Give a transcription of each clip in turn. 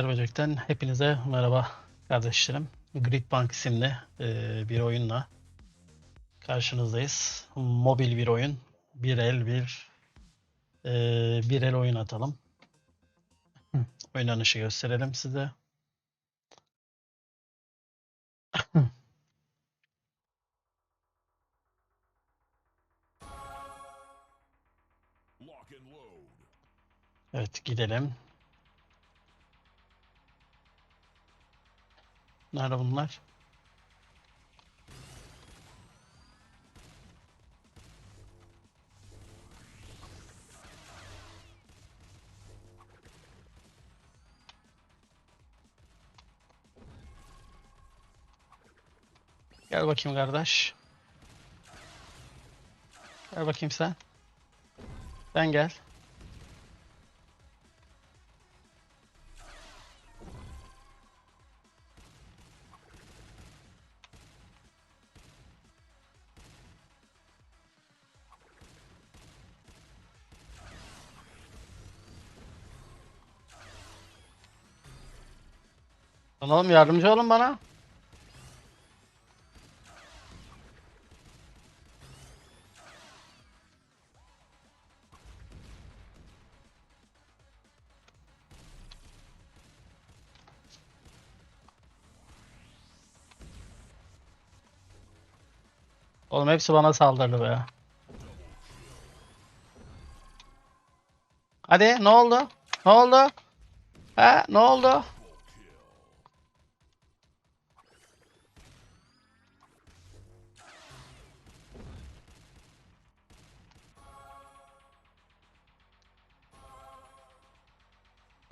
Bilgisayar Böcek'ten hepinize merhaba kardeşlerim. Gridbank isimli e, bir oyunla karşınızdayız. Mobil bir oyun. Bir el bir e, bir el oyun atalım. Oynanışı gösterelim size. Evet gidelim. Nerede bunlar? Gel bakayım kardeş. Gel bakayım sen. Sen gel. Lan yardımcı olun bana. Oğlum hepsi bana saldırdı be. Hadi ne oldu? Ne oldu? He ne oldu?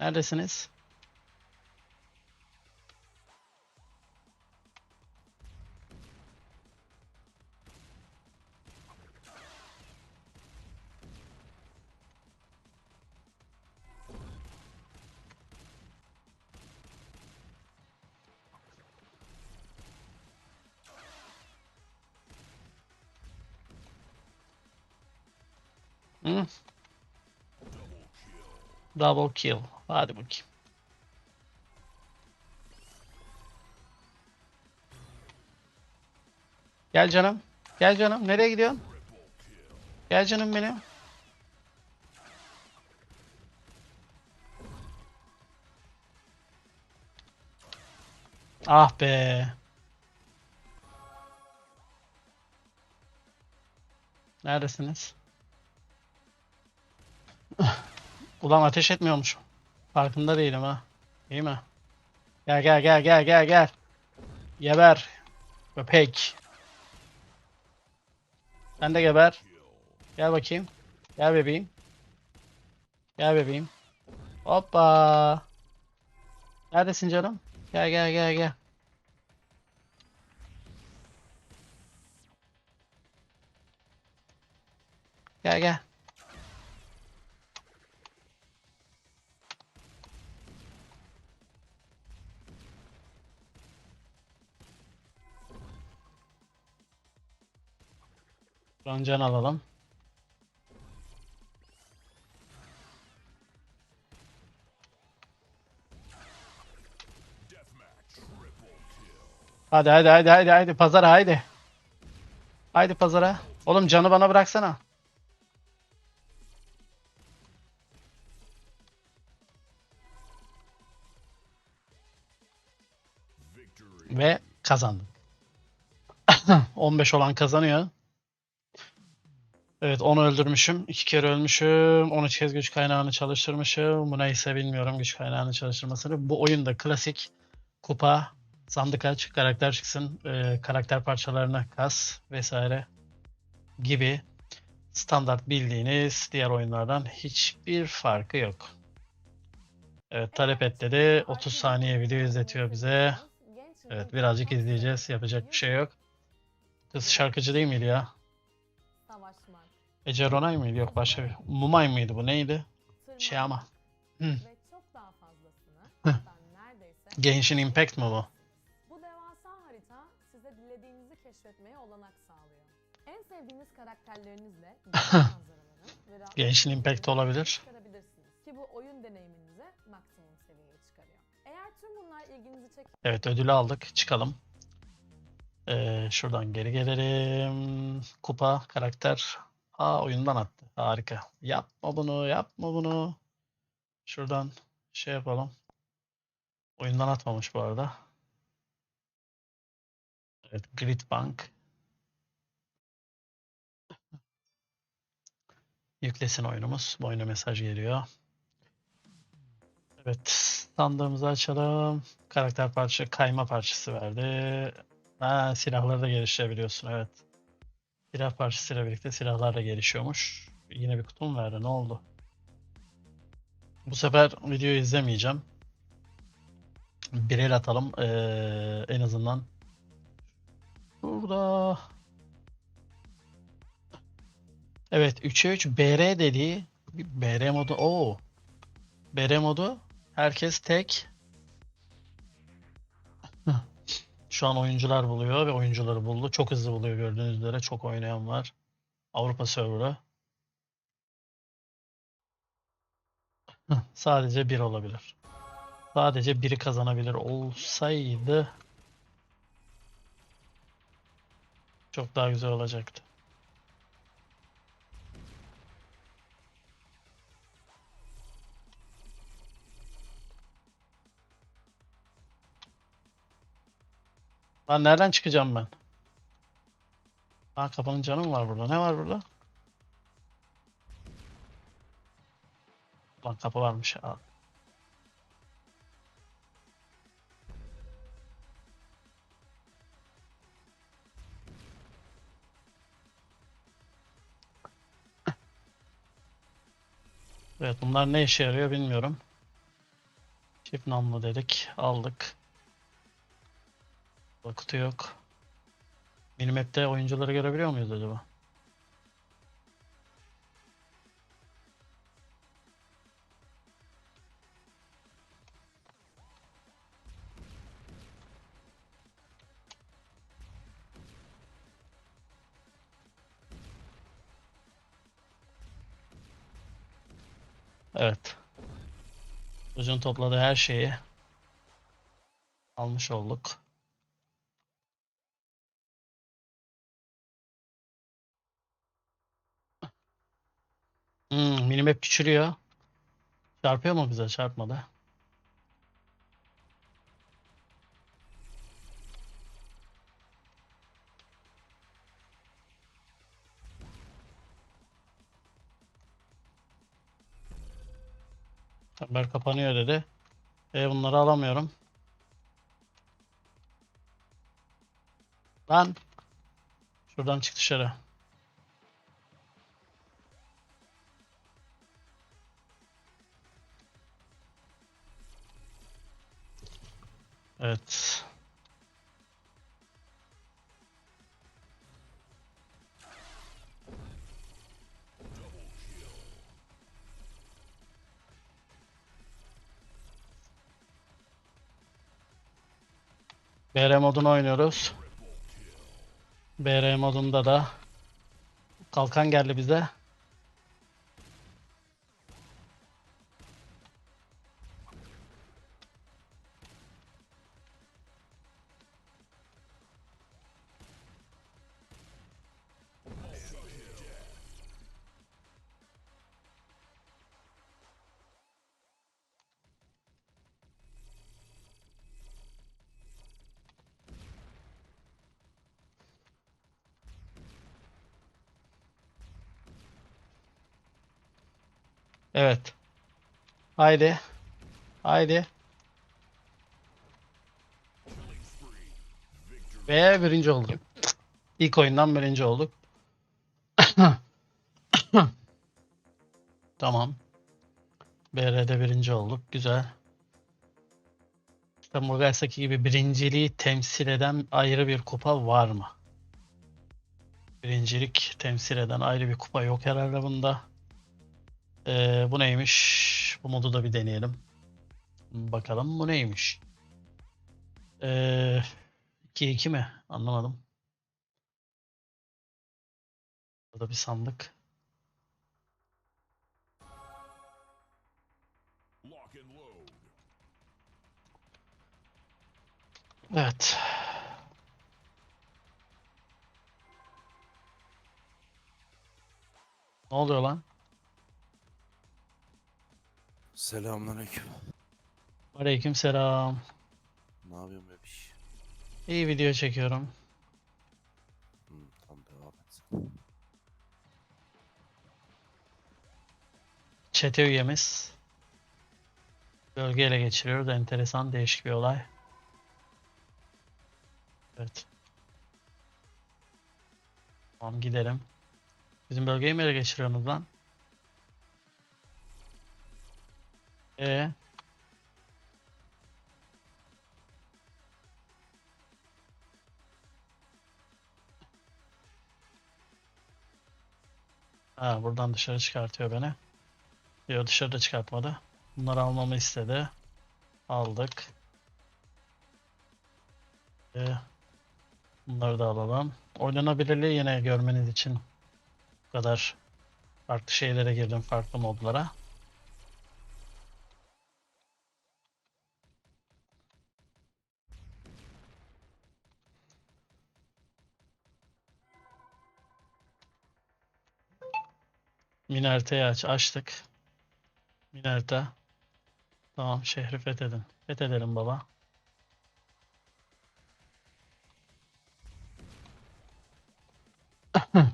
Neredesiniz? Hı? Double kill. Hadi bakayım. Gel canım. Gel canım. Nereye gidiyorsun? Gel canım benim. Ah be. Neredesiniz? Ulan ateş etmiyormuş. Farkında değilim ha. İyi mi? Gel gel gel gel gel gel. Geber. Köpek. Sen de geber. Gel bakayım. Gel bebeğim. Gel bebeğim. Hoppa. Neredesin canım? Gel gel gel gel. Gel gel. Rancan alalım. Hadi hadi hadi hadi hadi pazara haydi. Haydi pazara. Oğlum canı bana bıraksana. Ve kazandım. 15 olan kazanıyor. Evet 10 öldürmüşüm. 2 kere ölmüşüm. 13 kez güç kaynağını çalıştırmışım. Bu neyse bilmiyorum güç kaynağını çalıştırmasını. Bu oyunda klasik kupa, sandık aç, karakter çıksın, e, karakter parçalarını kas vesaire gibi standart bildiğiniz diğer oyunlardan hiçbir farkı yok. Evet talep et dedi. 30 saniye video izletiyor bize. Evet birazcık izleyeceğiz. Yapacak bir şey yok. Kız şarkıcı değil miydi ya? Savaşmak, Ece Ronay mıydı? Yok başka bir. Mumay mıydı bu? Neydi? Şey ama. Hı. Genshin Impact mı bu? bu devasa harita size dilediğinizi keşfetmeye olanak sağlıyor. En sevdiğiniz karakterlerinizle Genshin Impact olabilir. ki bu oyun deneyiminizi maksimum seviyeye çıkarıyor. ilginizi çekiyor Evet ödülü aldık. Çıkalım. Ee, şuradan geri gelelim. Kupa, karakter. Aa oyundan attı. Harika. Yapma bunu, yapma bunu. Şuradan şey yapalım. Oyundan atmamış bu arada. Evet, Gridbank. Yüklesin oyunumuz. Bu oyuna mesaj geliyor. Evet, sandığımızı açalım. Karakter parça, kayma parçası verdi. Ha, silahları da geliştirebiliyorsun, evet. Silah parçasıyla birlikte silahlar da gelişiyormuş. Yine bir kutu mu verdi? Ne oldu? Bu sefer videoyu izlemeyeceğim. Bir el atalım. Ee, en azından. Burada. Evet 3'e 3 BR dediği BR modu. Oo. BR modu herkes tek. Şu an oyuncular buluyor ve oyuncuları buldu. Çok hızlı buluyor gördüğünüz üzere. Çok oynayan var. Avrupa serverı. Sadece bir olabilir. Sadece biri kazanabilir olsaydı çok daha güzel olacaktı. Lan nereden çıkacağım ben? Aa kapının canı mı var burada? Ne var burada? Lan kapı varmış. Aa. Evet bunlar ne işe yarıyor bilmiyorum. Çift namlu dedik. Aldık. Kutu yok. Minimap'te oyuncuları görebiliyor muyuz acaba? Evet. Çocuğun topladığı her şeyi almış olduk. Minimap küçülüyor. Çarpıyor mu bize? Çarpmadı. Haber kapanıyor dedi. E bunları alamıyorum. Lan. Şuradan çık dışarı. Evet. BR modunu oynuyoruz. BR modunda da kalkan geldi bize. Evet. Haydi. Haydi. Ve birinci olduk. İlk oyundan birinci olduk. Tamam. BR'de birinci olduk. Güzel. İşte Murgasaki gibi birinciliği temsil eden ayrı bir kupa var mı? Birincilik temsil eden ayrı bir kupa yok herhalde bunda. Ee, bu neymiş? Bu modu da bir deneyelim. Bakalım bu neymiş? Ee, 2-2 mi? Anlamadım. Burada bir sandık. Evet. Ne oluyor lan? Selamünaleyküm. Aleykümselam. Ne yapıyorsun bebiş? İyi video çekiyorum. Hı, tamam devam et. Çete üyemiz. Bölge ele geçiriyoruz. Enteresan, değişik bir olay. Evet. Tamam gidelim. Bizim bölgeyi mi ele geçiriyorsunuz lan? Ee, ha, buradan dışarı çıkartıyor beni. Diyor dışarıda çıkartmadı. Bunları almamı istedi. Aldık. Ee, bunları da alalım. Oynanabilirliği yine görmeniz için bu kadar farklı şeylere girdim, farklı modlara. Minerte'yi aç, açtık. Minerte. Tamam, şehri fethedin. Fethedelim baba.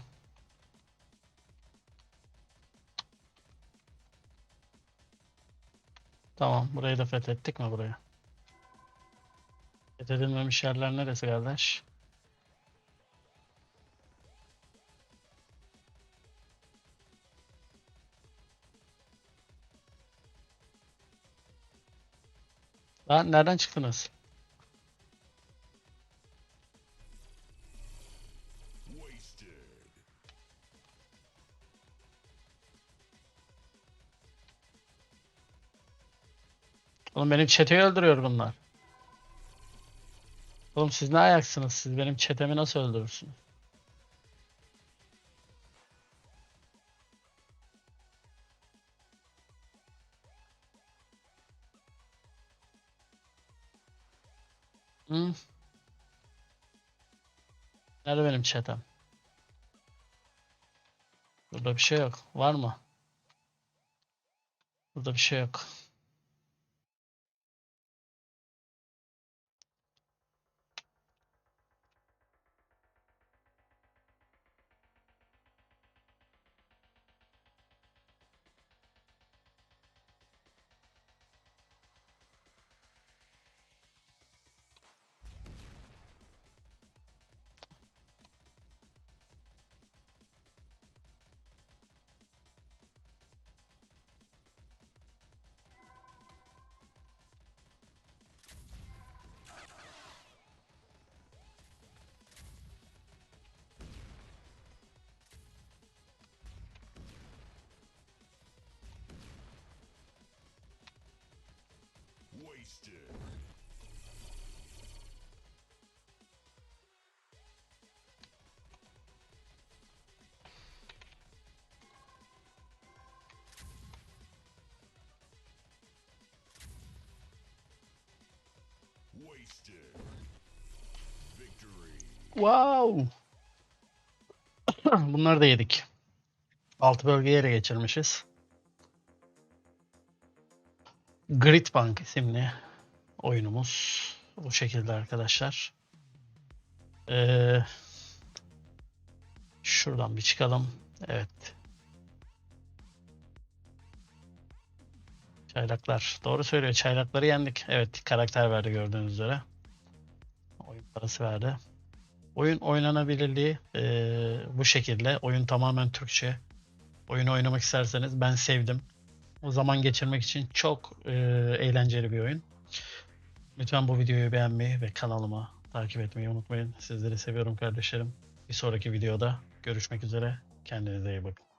Tamam, burayı da fethettik mi burayı? Fethedilmemiş yerler neresi kardeş? Lan nereden çıktınız? Oğlum benim çeteyi öldürüyor bunlar. Oğlum siz ne ayaksınız? Siz benim çetemi nasıl öldürürsünüz? Hı? Nerede benim çetem? Burada bir şey yok. Var mı? Burada bir şey yok. Wasted. Wow. Bunları da yedik. Altı bölgeye ele geçirmişiz. Gridbank isimli oyunumuz bu şekilde arkadaşlar. Ee, şuradan bir çıkalım. Evet. Çaylaklar. Doğru söylüyor. Çaylakları yendik. Evet karakter verdi gördüğünüz üzere. Oyun parası verdi. Oyun oynanabilirliği eee, bu şekilde. Oyun tamamen Türkçe. Oyunu oynamak isterseniz ben sevdim. Zaman geçirmek için çok eee, eğlenceli bir oyun. Lütfen bu videoyu beğenmeyi ve kanalıma takip etmeyi unutmayın. Sizleri seviyorum kardeşlerim. Bir sonraki videoda görüşmek üzere. Kendinize iyi bakın.